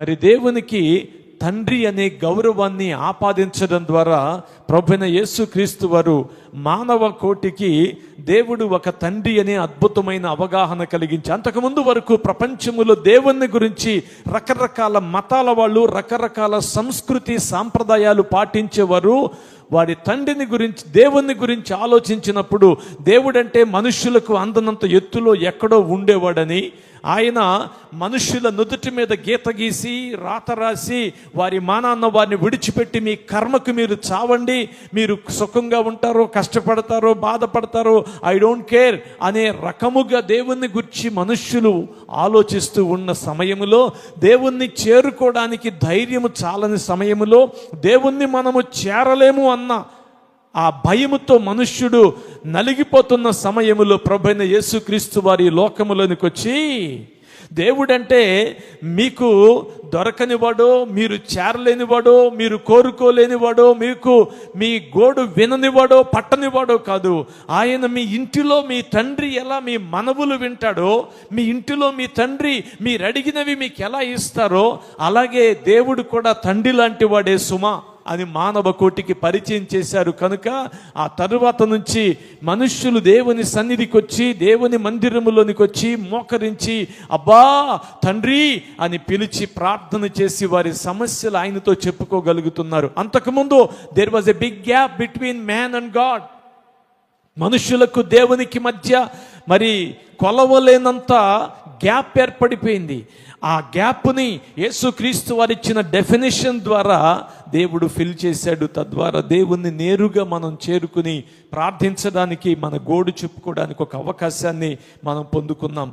మరి దేవునికి తండ్రి అనే గౌరవాన్ని ఆపాదించడం ద్వారా ప్రభున యేసు క్రీస్తు వారు మానవ కోటికి దేవుడు ఒక తండ్రి అనే అద్భుతమైన అవగాహన కలిగించి అంతకుముందు వరకు ప్రపంచములో దేవుణ్ణి గురించి రకరకాల మతాల వాళ్ళు రకరకాల సంస్కృతి సాంప్రదాయాలు పాటించేవారు. వారి తండ్రిని గురించి దేవుని గురించి ఆలోచించినప్పుడు దేవుడంటే మనుష్యులకు అందనంత ఎత్తులో ఎక్కడో ఉండేవాడని ఆయన మనుష్యుల నుదుటి మీద గీత గీసి రాత రాసి వారి మానాన్న వారిని విడిచిపెట్టి మీ కర్మకు మీరు చావండి మీరు సుఖంగా ఉంటారో కష్టపడతారో బాధపడతారో ఐ డోంట్ కేర్ అనే రకముగా దేవుణ్ణి గుర్చి మనుష్యులు ఆలోచిస్తూ ఉన్న సమయములో దేవుణ్ణి చేరుకోవడానికి ధైర్యము చాలని సమయములో దేవుణ్ణి మనము చేరలేము అన్న ఆ భయముతో మనుష్యుడు నలిగిపోతున్న సమయములో ప్రభైన యేసుక్రీస్తు వారి లోకములోనికి వచ్చి దేవుడంటే మీకు దొరకనివాడో మీరు చేరలేనివాడో మీరు కోరుకోలేనివాడో మీకు మీ గోడు విననివాడో పట్టనివాడో కాదు. ఆయన మీ ఇంటిలో మీ తండ్రి ఎలా మీ మనవులు వింటాడో మీ ఇంటిలో మీ తండ్రి మీరు అడిగినవి మీకు ఎలా ఇస్తారో అలాగే దేవుడు కూడా తండ్రి లాంటి వాడే సుమా. అని మానవ కోటికి పరిచయం చేశారు కనుక ఆ తరువాత నుంచి మనుష్యులు దేవుని సన్నిధికి వచ్చి దేవుని మందిరములోనికి వచ్చి మోకరించి అబ్బా తండ్రి అని పిలిచి ప్రార్థన చేసి వారి సమస్యలు ఆయనతో చెప్పుకోగలుగుతున్నారు. అంతకుముందు there was a big gap between man and God మనుషులకు దేవునికి మధ్య మరి కొలవలేనంత గ్యాప్ ఏర్పడిపోయింది. ఆ గ్యాప్ని యేసుక్రీస్తు వారు ఇచ్చిన డెఫినేషన్ ద్వారా దేవుడు ఫిల్ చేశాడు. తద్వారా దేవుణ్ణి నేరుగా మనం చేరుకుని ప్రార్థించడానికి మన గోడు చెప్పుకోవడానికి ఒక అవకాశాన్ని మనం పొందుకున్నాం.